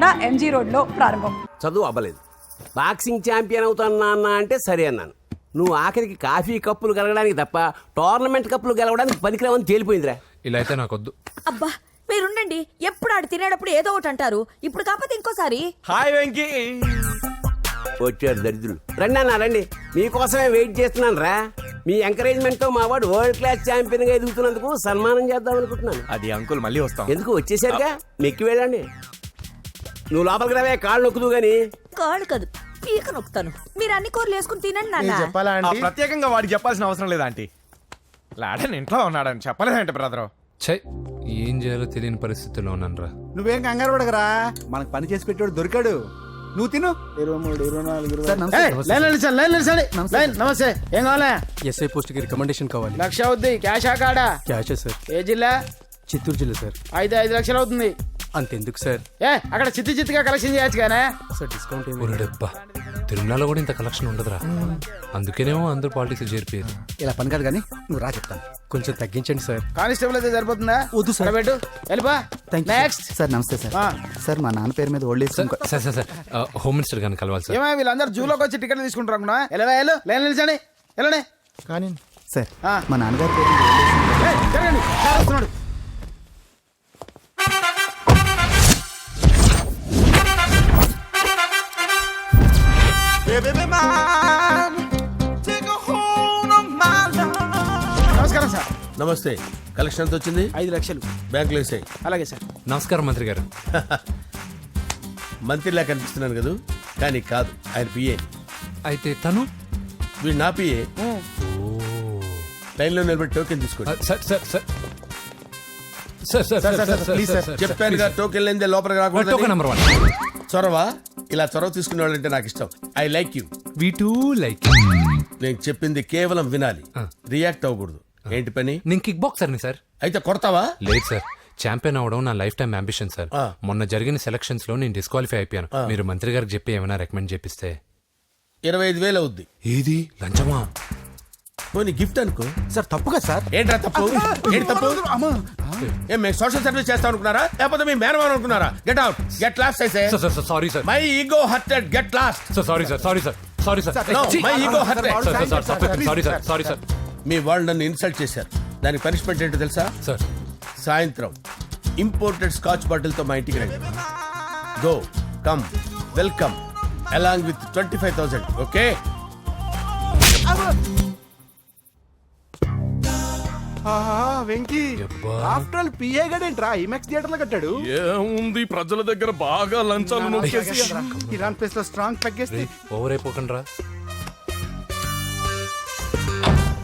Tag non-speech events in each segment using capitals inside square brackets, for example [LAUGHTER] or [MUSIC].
Vijayawada MG రోడ్లో ప్రారంభం. చదువు అవ్వలేదు. బాక్సింగ్ ఛాంపియన్ అవుతాను అన్న అంటే సరే అన్నాను. నువ్వు ఆఖరికి కాఫీ కప్పులు గెలవడానికి తప్ప టోర్నమెంట్ కప్పులు గెలవడానికి పనికిరావని తేలిపోయిందిరా. ఇలా అయితే నాకొద్దు. అబ్బా మీరుండండి. ఎప్పుడు ఆడు తినేటప్పుడు ఏదో ఒకటి అంటారు. ఇప్పుడు కాకపోతే ఇంకోసారి. హాయ్ వెంకీ. వచ్చారు దరిద్రులు. రండి అన్న రండి. మీకోసమే వెయిట్ చేస్తున్నాను రా మీ ఎంకరేజ్మెంట్తో మా వాడు వరల్డ్ క్లాస్ ఛాంపియన్గా ఎదుగుతున్నందుకు సన్మానం చేద్దాం అనుకుంటున్నాను. అది అంకుల్ మళ్ళీ వస్తాం. ఎందుకు వచ్చేసరిగా? మెక్కి వెళ్ళండి. నువ్వు లోపలికి రావే కాళ్ళు నొక్కుదు గాని. కాళ్ళు కాదు పీక నొక్కుతాను. మీరు అన్ని కూరలు వేసుకుని తినండి నాన్న. చెప్పాలా ఆ, ఆంటీ? ప్రత్యేకంగా వాడికి చెప్పాల్సిన అవసరం లేదా ఆంటీ? లాడన్ ఇంట్లో ఉన్నాడని చెప్పలేదంటే బ్రదరు. ఛై ఏం చేయాలో తెలియని పరిస్థితిలో ఉన్నాను రా. నువ్వేం కంగారు పడకరా? మనకు పని చేసి పెట్టాడు దొరికాడు. నువ్వు తిను. ఇరవై మూడు ఇరవై నాలుగు లైన్ నిలిచండి లైన్ నిలిచండి. లైన్ నమస్తే. ఏం కావాలా? ఎస్ఐ పోస్ట్కి రికమెండేషన్ కావాలి. లక్ష అవుద్ది క్యాష్ ఆ కాడా? క్యాషే సార్. ఏ జిల్లా? చిత్తూరు జిల్లా సార్. ఐదు ఐదు లక్షలు అవుతుంది. అంతెందుకు సార్. ఏ అక్కడ చిత్తి చిత్తిగా కలెక్షన్ చేయొచ్చు కానీ సార్ డిస్కౌంట్ ఏమి డబ్బా తిరుమలలో కూడా ఇంత కలెక్షన్ ఉండదురా. అందుకేనేమో అందరూ పాలిటిక్స్ చేరిపోయారు. ఇలా పని కాదు కానీ నువ్వు రా చెప్తాను. కొంచెం తగ్గించండి సార్. కానిస్టేబుల్ అయితే సరిపోతుందా? వద్దు సార్. పెట్టు వెళ్ళిపా. నెక్స్ట్ సార్ నమస్తే సార్. ఆ. సార్ మా నాన్న పేరు మీద old age sir sir sir sir ఆ, హోమ్ మినిస్టర్ గారిని కలవాలి సార్. ఏమో వీళ్ళందరూ జూలోకి వచ్చి టికెట్ తీసుకుంటారు అనుకున్నా వెళ్ళవా వెళ్ళు. లైన్ నిలిచండి. వెళ్ళండి. కానీ సార్ ఆ. మా నాన్నగారి పేరు మీద old age ఏయ్, జరగండి సార్ వస్తున్నాడు. నమస్తే. కలెక్షన్ ఎంత వచ్చింది? ఐదు లక్షలు. బ్యాంకులో వేసాయి అలాగే సార్. నమస్కారం మంత్రి గారు. మంత్రిలా కనిపిస్తున్నాను కదా? కానీ కాదు ఆయన పిఏ. అయితే తను? వీడు నా పిఏ. లైన్లో నిలబడి టోకెన్ తీసుకో sir sir sir. Sir sir sir చెప్పాను టోకెన్ లేనిదే లోపలికి రాకూడదు టోకెన్ నెంబర్ వన్. చొరవ? ఇలా చొరవ తీసుకునే వాళ్ళంటే నాకు ఇష్టం. I like you. We too like నేను చెప్పింది కేవలం వినాలి. రియాక్ట్ అవ్వకూడదు. ఏంటి పని? నేను కిక్ బాక్సర్ని సార్. అయితే కొడతావా? లేదు సార్. ఛాంపియన్ అవడం నా లైఫ్ టైం అంబిషన్ సార్. ఆ. మొన్న జరిగిన సెలక్షన్స్లో నేను డిస్క్వాలిఫై అయిపోయాను. మీరు మంత్రి గారికి చెప్పి ఏమైనా రికమెండ్ చేపిస్తే. ఇరవై ఐదు వేలు అవుద్ది. ఏది? లంచమా? పోనీ గిఫ్ట్ అనుకో. సార్ తప్పు కదా సార్? ఏంట్రా తప్పు? ఏంటి తప్పు? ఏం మేము సోషల్ సర్వీస్ చేస్తాం అనుకున్నారా లేకపోతే మీ మేనమాన్ అనుకున్నారా? గెట్ అవుట్ గెట్ లాస్ట్ అయితే sir sir sorry sir my ego hurted get lost sir sorry sir sorry sir sorry sir. No, my ego hurt. Sorry sir sorry sir. మీ వాళ్ళు నన్ను ఇన్సల్ట్ చేశారు. దానికి పనిష్మెంట్ ఏంటో తెలుసా? సార్. సాయంత్రం. Imported scotch బాటిల్తో మా ఇంటికి రండి. Go come welcome along with twenty five thousand okay? Venky. యబ్బా. After all PA గడేంట్రా ఇమెక్స్ థియేటర్లో కట్టాడు. ఏముంది? ప్రజల దగ్గర బాగా లంచాలు నొక్కేసి. ఇరాన్ ప్లేస్లో స్ట్రాంగ్ తగ్గేస్తే ఓవర్ అయిపోకండి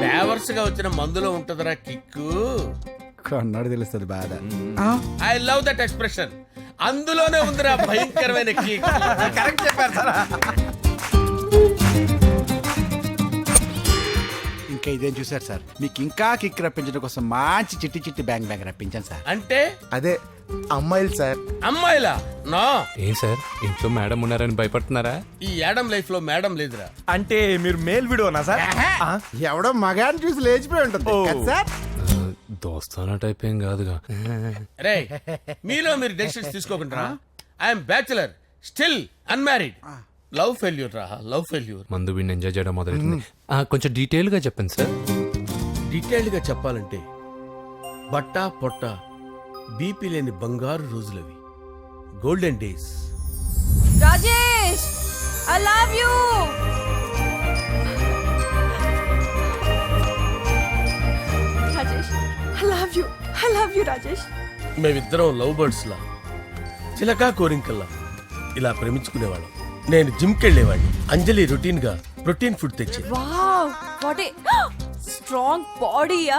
ఫ్లేవర్స్గా వచ్చిన మందులో ఉంటదరా కిక్కు. కన్నాడు తెలుస్తుంది బాధ. ఐ లవ్ దట్ ఎక్స్ప్రెషన్ అందులోనే ఉందిరా భయంకరమైన కిక్. కరెక్ట్ చెప్పారు సార్. ఇంకా ఇదేం చూసారు సార్? మీకు ఇంకా కిక్ రప్పించడం కోసం మంచి చిట్టి చిట్టి బ్యాంగ్ బ్యాంగ్ రప్పించాను సార్. అంటే? అదే అమ్మాయిలు సార్. అమ్మాయిలా? నా? ఏం సార్? ఇంట్లో మేడం ఉన్నారని భయపడుతున్నారా? ఈ యాడమ్ లైఫ్లో మేడం లేదురా. అంటే మీరు మేల్ వీడియోనా సార్? ఎవడో మగాన్ని చూసి లేచిపోయి ఉంటుంది. కదా సార్? దోస్తానా టైప్ ఏం కాదుగా. రే మీలో మీరు డెసిషన్స్ తీసుకోకుండా I'm bachelor still unmarried love failure రా లవ్ ఫెయిల్యూర్ మందు వీడిని ఎంజాయ్ చేయడం మొదలైంది కొంచెం డీటెయిల్గా చెప్పండి సార్. డీటెయిల్డ్గా చెప్పాలంటే బట్టా పొట్ట బీపీ లేని బంగారు రోజులవి. Golden days Rajesh I love you Rajesh love you I Rajesh. Love చిలకా కోరింకల్లా. ఇలా ప్రేమించుకునేవాళ్ళం. నేను జిమ్కి వెళ్ళేవాడిని అంజలి రొటీన్గా ప్రోటీన్ ఫుడ్ తెచ్చి వావ్ [GASPS] స్ట్రాంగ్ బాడీయా?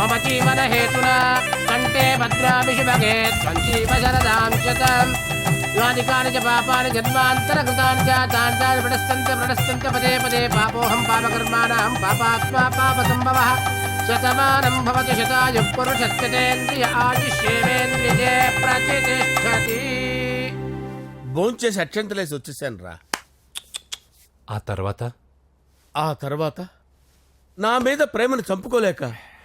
మమ జీవన హేతునా కంటే భద్రామి శుభగే త్వంజీవ శరదాం శతం యాని కాని చ పాపాని జన్మాంతరకృతాని తాని తాని ప్రణశ్యంత పదే పదే పాపోహం పాపకర్మాణం పాపాత్మా పాప సంభవ శతమానం భవతి శతాయు పురుషస్యతేంద్రియ ఆయుష్యేవేంద్రియే ప్రతిష్టతి భోంచేసి అక్షంతలేసి వచ్చేసాను రా ఆ తర్వాత? ఆ తర్వాత నా మీద ప్రేమను చంపుకోలేక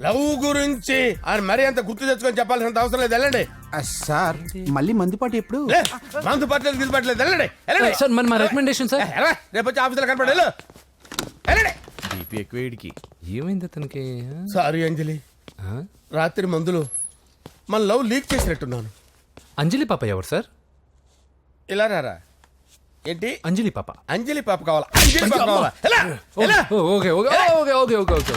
లవ్ గురించి ఆయన మరీ అంత గుర్తు తెచ్చుకొని చెప్పాల్సినంత అవసరం లేదు. వెళ్ళండి. సార్ మళ్ళీ మందుపాటి ఎప్పుడు? లే, మందు పట్టలేదు గిల్లు పట్టలేదు వెళ్ళండి వెళ్ళండి. సార్ మరి మా రికమెండేషన్ సార్? ఎలా రేపు వచ్చి ఆఫీసులో కనపడి వెళ్ళు. వెళ్ళండి. బీపీ ఎక్కువ వీడికి. ఏమైంది అతనికి? సారీ అంజలి. ఆ? రాత్రి మందులో మన లవ్ లీక్ చేసినట్టున్నాను. అంజలి పాప ఎవరు సార్? ఇలా రారా? ఏంటి? అంజలి పాప. అంజలి పాప కావాలా? అంజలి పాప కావాలా? ఎలా? ఎలా? ఓ, okay okay okay okay okay okay.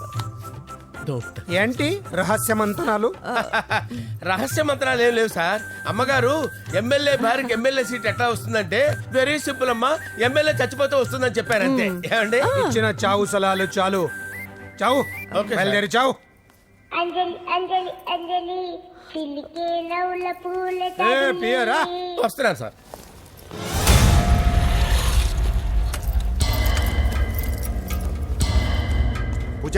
ఏంటి రహస్య మంతనాలు? రహస్య మంత్రాలు ఏం లేవు సార్. అమ్మగారు ఎమ్మెల్యే భార్యకి ఎమ్మెల్యే సీట్ ఎట్లా వస్తుందంటే వెరీ సింపుల్ అమ్మా ఎమ్మెల్యే చచ్చిపోతే వస్తుందని చెప్పారు అంతే ఏమండి? ఇచ్చిన చావు సలాలు చాలు. చావు. Okay sir. బయలుదేరి చావు. అంజలి అంజలి అంజలి పిల్లికే నవ్వుల పూల ఏ పియరా. తబిల్లి వస్తున్నాను సార్. పూజ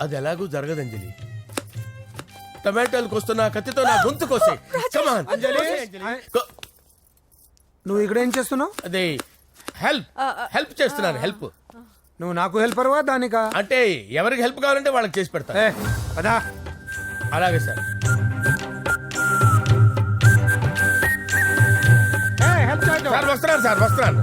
అది ఎలాగూ జరగదు అంజలి. టమాటాలకు వస్తున్న కత్తితో నా గొంతు కోసే కమాన్ అంజలి నువ్వు ఇక్కడ ఏం చేస్తున్నావు? అదే హెల్ప్ హెల్ప్ చేస్తున్నాను హెల్ప్ నువ్వు నాకు హెల్పర్వా దానికా? అంటే ఎవరికి హెల్ప్ కావాలంటే వాళ్ళకి చేసి పెడతా ఏ పదా. అలాగే సార్ ఏ, హెల్ప్. సార్ వస్తున్నాను సార్ వస్తున్నాను.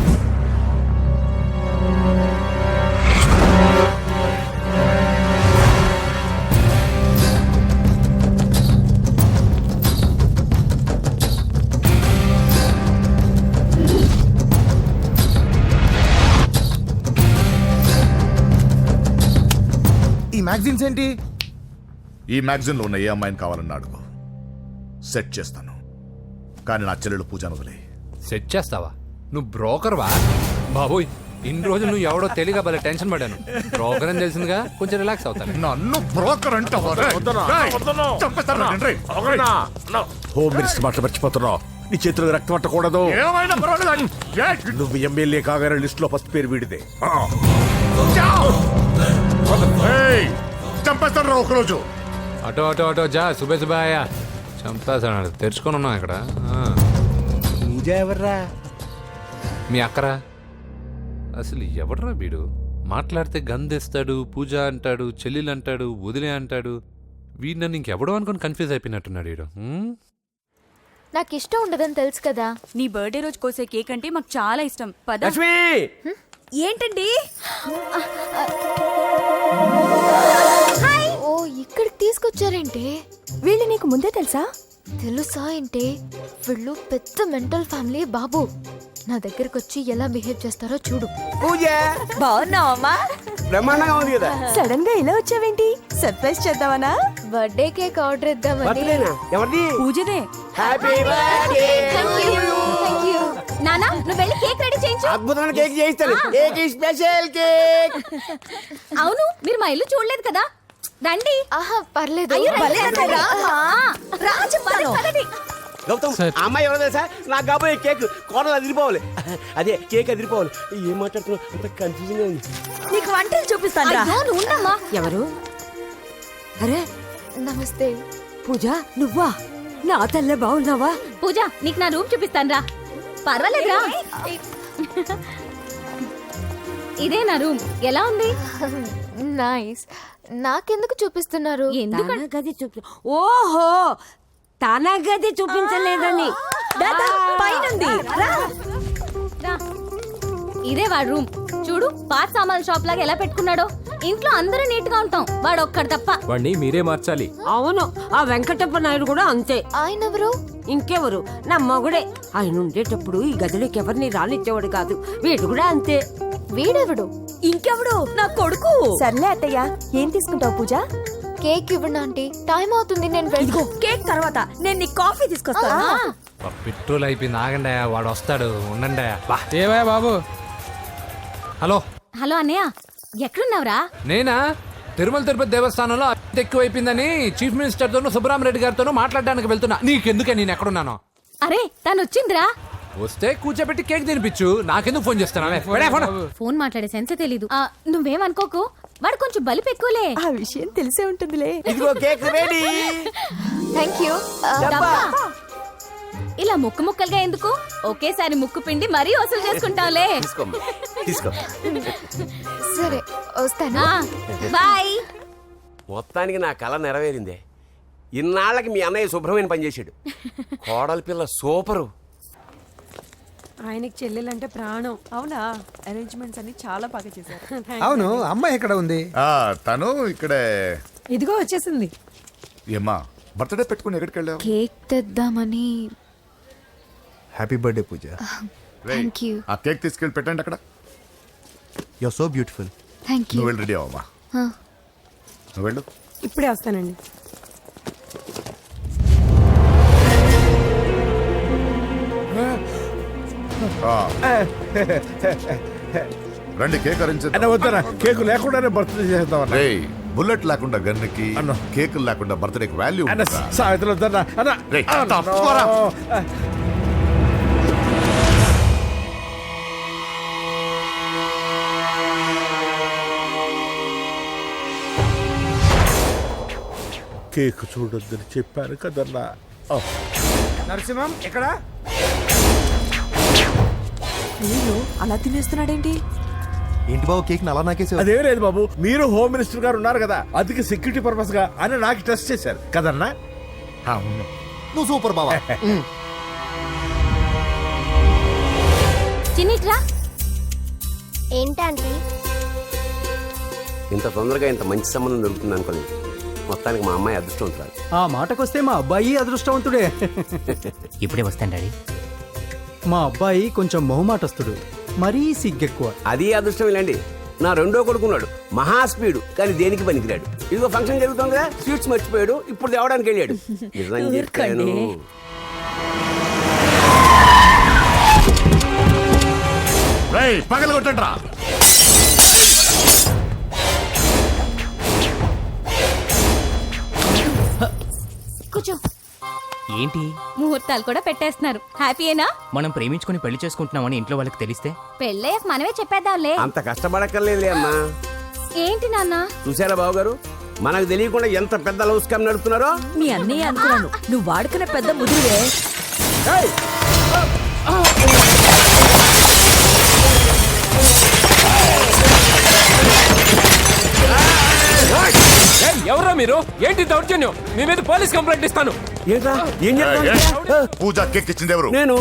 ఈ మ్యాగజైన్స్ ఏంటి? ఈ మ్యాగజైన్లో ఉన్న ఏ అమ్మాయిని కావాలన్నా అడుగు. సెట్ చేస్తాను. కానీ నా చెల్లెలు పూజ వదిలే సెట్ చేస్తావా? నువ్వు బ్రోకర్ వా బాబోయ్ ఇన్ని రోజులు నువ్వు ఎవడో తెలియక భలే టెన్షన్ పడాను బ్రోకర్ అని తెలిసిందిగా కొంచెం రిలాక్స్ అవుతాను నన్ను బ్రోకర్ హోమ్ మినిస్టర్ మాట మర్చిపోతున్నావు. నీ చేతిలో రక్తం పట్టకూడదు. ఏమైనా పర్వాలేదు నువ్వు ఎమ్మెల్యే కాగానే లిస్ట్లో ఫస్ట్ పేరు వీడిదే. చంపేస్తాను రా ఒకరోజు? ఆటో ఆటో ఆటో జా సుబే సుబాయా చంపేసాడు తెరుచుకొని ఉన్నాం ఇక్కడ. ఆ. పూజ ఎవర్రా? మీ అక్కరా? అసలు ఎవడరా వీడు? మాట్లాడితే గంధేస్తాడు పూజ అంటాడు చెల్లెలు అంటాడు వదిలే అంటాడు. వీడు నన్ను ఇంకెవడో అనుకుని కన్ఫ్యూజ్ అయిపోయినట్టున్నాడు వీడు? నాకు ఇష్టం ఉండదని తెలుసు కదా. నీ బర్త్డే రోజు కోసే కేక్ అంటే మాకు చాలా ఇష్టం. పద. లక్ష్మి! ఏంటండి? ఓ ఇక్కడికి తీసుకొచ్చారేంటే? వీళ్ళు నీకు ముందే తెలుసా? తెలుసా ఏంటే? వీళ్ళు పెద్ద మెంటల్ ఫ్యామిలీ బాబు. నా దగ్గరకు వచ్చి ఎలా బిహేవ్ చేస్తారో చూడు. పూజ! బాగున్నావమ్మా? బ్రహ్మాండంగా ఉంది కదా. సడన్గా ఇలా వచ్చావేంటి? సర్ప్రైజ్ చేద్దామనా? బర్త్డే కేక్ ఆర్డర్ ఇద్దామని. ఎవరిది? పూజనే. హ్యాపీ బర్త్డే నానా నువ్వు వెళ్ళి కేక్ రెడీ చేయించు. అద్భుతమైన కేక్ చేయిస్తాను. Cake special cake. అవును మీరు మా ఇల్లు చూడలేదు కదా? రండి. ఆహా పర్లేదు. రా. గౌతమ్ ఆ అమ్మాయి ఎవరో తెలుసా? నాకు కాబోయే కేక్ కోడలు అదిరిపోవాలి. అదే కేక్ అదిరిపోవాలి. ఏం మాట్లాడుతున్నావు? అంత కన్ఫ్యూజన్ ఉంది. నీకు వంటలు చూపిస్తాను నువ్వు ఉండమ్మా. ఎవరు? అరే నమస్తే. పూజ నువ్వా? నా తల్లే బాగున్నావా? పూజ నీకు నా రూమ్ చూపిస్తాను రా. పర్వాలేదురా ఇదే నా రూమ్. ఎలా ఉంది? నైస్. నాకెందుకు చూపిస్తున్నారు? ఎందుకంటే గది చూపి ఓహో! తన గది చూపించలేదని. పైనుంది. రా. ఇదే వాడు రూమ్. చూడు పాత సామాన్ షాప్ లాగా ఎలా పెట్టుకున్నాడో. ఇంట్లో అందరూ నీట్గా ఉంటాం. వాడు ఒక్కడు తప్ప. వాడిని మీరే మార్చాలి. అవును ఆ వెంకటప్ప నాయుడు కూడా అంతే. ఆయన ఎవరు? ఇంకెవరు? నా మగుడే. ఆయన ఉండేటప్పుడు ఈ గదిలోకి ఎవరిని రానిచ్చేవాడు కాదు. వీడు కూడా అంతే. వీడెవడు? ఇంకెవడు? నా కొడుకు. సర్లే అత్తయ్య ఏం తీసుకుంటావు పూజ? కేక్ ఇవ్వండి ఆంటీ. టైం అవుతుంది నేను ఇదిగో కేక్ తర్వాత నేను నీ కాఫీ తీసుకొస్తాను. బా, పెట్రోల్ అయిపోయింది ఆగండి వాడు వస్తాడు ఉండండి బా. ఏవా బాబు? హలో. హలో అన్నయ్య ఎక్కడున్నావురా? నేనా? తిరుమల తిరుపతి దేవస్థానంలో అత్యంత ఎక్కువైపోయిందని చీఫ్ మినిస్టర్ తోను సుబ్బరామరెడ్డి గారితోనూ మాట్లాడడానికి వెళ్తున్నా. నీకెందుకే నేను ఎక్కడున్నాను? అరే తను వచ్చిందిరా వస్తే కూర్చోబెట్టి కేక్ తినిపించు. నాకెందుకు ఫోన్ చేస్తాను ఫోన్ మాట్లాడే సెన్స్ తెలీదు. ఆ, నువ్వేమనుకోకు? వాడు కొంచెం బలిపు ఎక్కువలే. ఆ విషయం తెలిసే ఉంటుందిలే. ఇదిగో కేక్ రెడీ థ్యాంక్ యూ ఇలా ముక్కు ముక్కలుగా ఎందుకు? ఒకేసారి ముక్కు పిండి మరీ వసూలు చేసుకుంటావులే. తీసుకో. సరే వస్తాను? బాయ్. మొత్తానికి నా కళ నెరవేరిందే. ఇన్నాళ్ళకి మీ అన్నయ్య శుభ్రమైన పనిచేశాడు కోడలి పిల్ల సూపరు. ఆయనకి చెల్లెలంటే ప్రాణం. అవునా? అరేంజ్మెంట్స్ అన్ని చాలా బాగా చేశారు. [LAUGHS] అవును అమ్మాయి ఎక్కడ ఉంది? ఆ, తను ఇక్కడే. ఇదిగో వచ్చేసింది. ఏమ్మా బర్త్డే పెట్టుకుని ఎక్కడికి వెళ్ళావు? కేక్ తెద్దామని. Happy birthday Pooja. రేయ్, థ్యాంక్ యూ ఆ కేక్ తీసుకెళ్ళి పెట్టండి అక్కడ. You so beautiful thank you నువ్వు వెళ్ళి రెడీ అవమ్మా నువ్వు వెళ్ళు. ఇప్పుడే వస్తానండి. రండి కేక్ అరేంజ్ వద్దరా కేక్ లేకుండానే బర్త్డే చేద్దాం బుల్లెట్ లేకుండా గన్నుకి కేక్ లేకుండా బర్త్డేకి వాల్యూ అన్న సాయంత్రం వద్దన్నా అన్న. రేయ్, అన్న, తప్పుకోరా. కేక్ చూడొద్దని చెప్పాను కదన్నా. నరసింహం ఎక్కడ? అయ్యో అలా తినేస్తున్నాడేంటి? ఏంటి బాబు కేక్ అలా నాకేసి అదేం లేదు బాబు మీరు హోమ్ మినిస్టర్ గారు ఉన్నారు కదా అందుకే సెక్యూరిటీ పర్పస్గా అని నాకు టెస్ట్ చేశారు. కదన్నా? అవును. నువ్వు సూపర్ బాబా [LAUGHS] చిన్నిట్రా. ఏంటంటే ఇంత తొందరగా ఇంత మంచి సంబంధం దొరుకుతుంది అనుకోలేదు. మొత్తానికి మా అమ్మాయి అదృష్టవంతురాలు. ఆ మాటకొస్తే మా అబ్బాయి అదృష్టవంతుడే. [LAUGHS] ఇప్పుడే వస్తాను డాడీ. మా అబ్బాయి కొంచెం మొహమాటస్తుడు మరీ సిగ్గెక్కువ. అది అదృష్టం ఇలాండి నా రెండో కొడుకున్నాడు మహా స్పీడు కానీ దేనికి పనికిరాడు? ఇదిగో ఫంక్షన్ జరుగుతుంది కదా స్వీట్స్ మర్చిపోయాడు ఇప్పుడు తేవడానికి వెళ్ళాడు. నిజం చెప్పాను. పగల కొట్టండి రా ఏంటి? ముహూర్తాలు కూడా పెట్టేస్తున్నారు. హ్యాపీయేనా మనం ప్రేమించుకుని పెళ్ళి చేసుకుంటున్నామని ఇంట్లో వాళ్ళకి తెలిస్తే? పెళ్ళయ్యాక మనమే చెప్పేద్దాంలే. అంత కష్టపడక్కర్లేదులే అమ్మా. ఏంటి నాన్న? చూసారా బాబు గారు మనకు తెలియకుండా ఎంత పెద్ద లవ్ స్కామ్ నడుపుతున్నారో? మీ అన్నయ్య అనుకున్నాను. నువ్వు వాడుకునే పెద్ద ముదురువే. ఎవరా మీరు? ఏంటి దౌర్జన్యం? మీ మీద పోలీస్ కంప్లైంట్ ఇస్తాను. ఏం పూజ కేక్ ఇచ్చింది ఎవరు? నేను.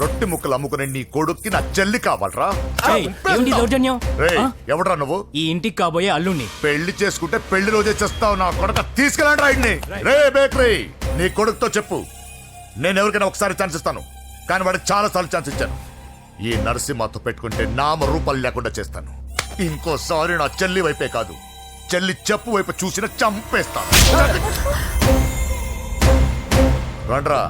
రొట్టె ముక్కలు అమ్ముకునే నీ కొడుక్కి నా చెల్లి కావాలరా? ఏంటి దౌర్జన్యం? ఎవడరా నువ్వు? ఈ ఇంటికి కాబోయే అల్లుణ్ణి. పెళ్ళి చేసుకుంటే పెళ్ళి రోజే చేస్తావు నా కొడక తీసుకెళ్ళండి రాయిడ్ని రే బేకరీ నీ కొడుకుతో చెప్పు. నేను ఎవరికైనా ఒకసారి ఛాన్స్ ఇస్తాను. కానీ వాడికి చాలా సార్లు ఛాన్స్ ఇచ్చాను. ఈ నరసింహతో పెట్టుకుంటే నామ రూపాలు లేకుండా చేస్తాను. ఇంకోసారి నా చెల్లి వైపే కాదు. చెల్లి చెప్పు వైపు చూసిన చంపేస్తాను. రండ్రా.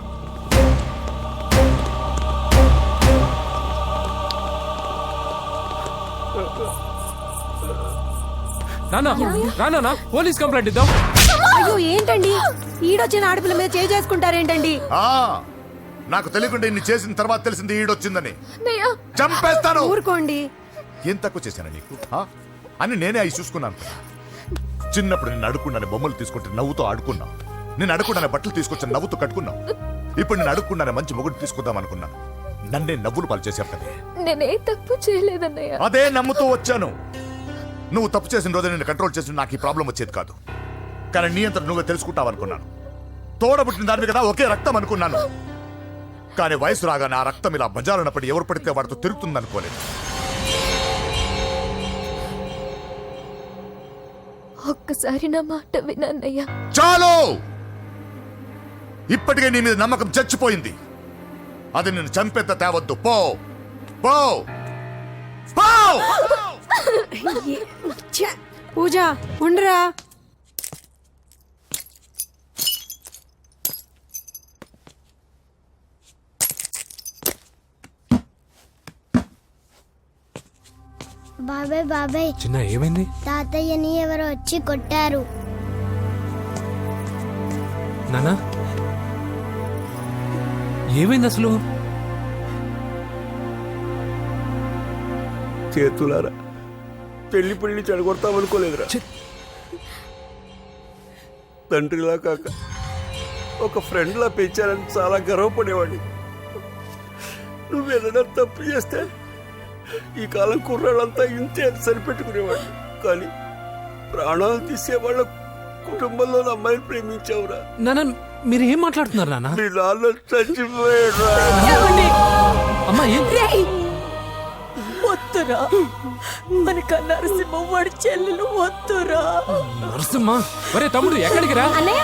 నానా రానా పోలీస్ కంప్లైంట్ ఇద్దాం. అయ్యో ఏంటండి? ఈడొచ్చిన ఆడపిల్ల మీద చేయి చేసుకుంటారేంటండి ఆ, నాకు తెలియకుండా ఇన్ని చేసిన తర్వాత తెలిసింది ఈడొచ్చిందని. చంపేస్తాను. ఊరుకోండి. ఏం తక్కువ చేశాను నీకు? అని నేనే అవి చూసుకున్నాను. చిన్నప్పుడు నేను అడుక్కున్నాను బొమ్మలు తీసుకుంటే నవ్వుతో ఆడుకున్నా. నేను అడుక్కున్నాను బట్టలు తీసుకొచ్చి నవ్వుతూ కట్టుకున్నావు ఇప్పుడు నేను అడుక్కున్నాను మంచి మొగుడు తీసుకుందాం అనుకున్నాను నన్నే నవ్వులు పాలు చేశారు కదా. నేనే తప్పు చేయలేదన్నయ్య. అదే నమ్ముతూ వచ్చాను. నువ్వు తప్పు చేసిన రోజు నేను కంట్రోల్ చేసిన నాకు ఈ ప్రాబ్లం వచ్చేది కాదు. కానీ నీ అంతా నువ్వే తెలుసుకుంటావు అనుకున్నాను. తోడబుట్టిన దానివి కదా ఒకే రక్తం అనుకున్నాను. కానీ వయసు రాగానే ఆ రక్తం ఇలా బజారున్నప్పుడు ఎవరు పడితే వాడితో తిరుగుతుంది అనుకోలేదు ఒక్కసారి నా మాట వినన్నయ్య. చాలు! ఇప్పటికే నీ మీద నమ్మకం చచ్చిపోయింది. అది నిన్ను చంపేత తేవద్దు. పో! పో! పో! పూజ ఉండరా? బాబాయ్ బాబాయ్. చిన్న ఏమైంది? తాతయ్యని ఎవరో వచ్చి కొట్టారు. నానా? ఏమైంది అసలు? చేతులారా. పెళ్ళి పెళ్ళి చెడగొడతామనుకోలేదురా. తండ్రిలా కాక ఒక ఫ్రెండ్లా పెంచారని చాలా గర్వపడేవాడిని. నువ్వేదైనా తప్పు చేస్తే ఈ కాలం కుర్రాళ్ళంతా ఇంతే అని సరిపెట్టుకునేవాడిని కానీ ప్రాణాలు తీసే వాళ్ళ కుటుంబంలో అమ్మాయిని ప్రేమించావురా. నానా మీరు ఏం మాట్లాడుతున్నారు నానా మీ నాన్న చచ్చిపోయాడురా. అమ్మా ఏం? వద్దురా. మనక నరసింహ వాడి చెల్లెలు వద్దురా. నరసింహ? ఒరే తమ్ముడు ఎక్కడికి రా? అన్నయ్య!